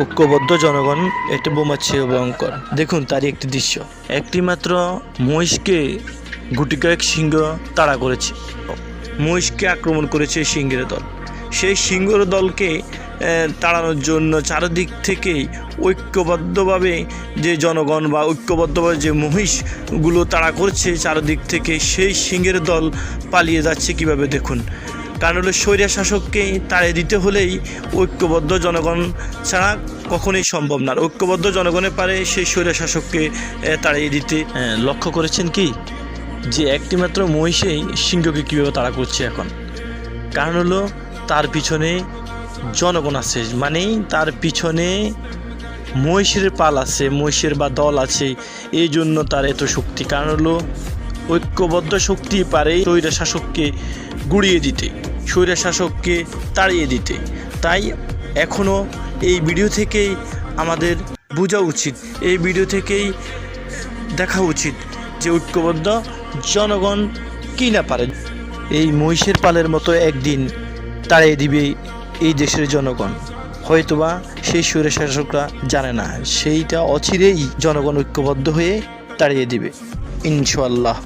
ঐক্যবদ্ধ জনগণ একটি বোমার চেয়ে ভয়ঙ্কর। দেখুন তারই একটি দৃশ্য। একটি মাত্র মহিষকে গুটি কয়েক সিংহ তাড়া করেছে। মহিষকে আক্রমণ করেছে সিংহের দল। সেই সিংহের দলকে তাড়ানোর জন্য চারিদিক থেকেই ঐক্যবদ্ধভাবে যে জনগণ বা ঐক্যবদ্ধভাবে যে মহিষগুলো তাড়া করছে, চারিদিক থেকে সেই সিংহের দল পালিয়ে যাচ্ছে কীভাবে দেখুন। কারণ হলো স্বৈরা শাসককে তাড়িয়ে দিতে হলেই ঐক্যবদ্ধ জনগণ ছাড়া কখনোই সম্ভব না। ঐক্যবদ্ধ জনগণের পারে সেই স্বৈরা শাসককে তাড়িয়ে দিতে। লক্ষ্য করেছেন কি? যে একটি মাত্র মহিষেই সিংহকে কীভাবে তাড়া করছে এখন? কারণ হলো তার পিছনে জনগণ আছে, মানেই তার পিছনে মহিষের পাল আছে, মহিষের বা দল আছে এই জন্য তার এত শক্তি। কারণ হলো ঐক্যবদ্ধ শক্তি পারে স্বৈরা শাসককে গুড়িয়ে দিতে স্বৈরা শাসককে তাড়িয়ে দিতে। তাই এখনও এই ভিডিও থেকেই আমাদের বোঝা উচিত, এই ভিডিও থেকেই দেখা উচিত যে ঐক্যবদ্ধ জনগণ কী না পারে। এই মহিষের পালের মতো একদিন তাড়িয়ে দিবে এই দেশের জনগণ। হয়তোবা সেই সুরের শাসকরা জানে না, সেইটা অচিরেই জনগণ ঐক্যবদ্ধ হয়ে তাড়িয়ে দিবে। ইনশাল্লাহ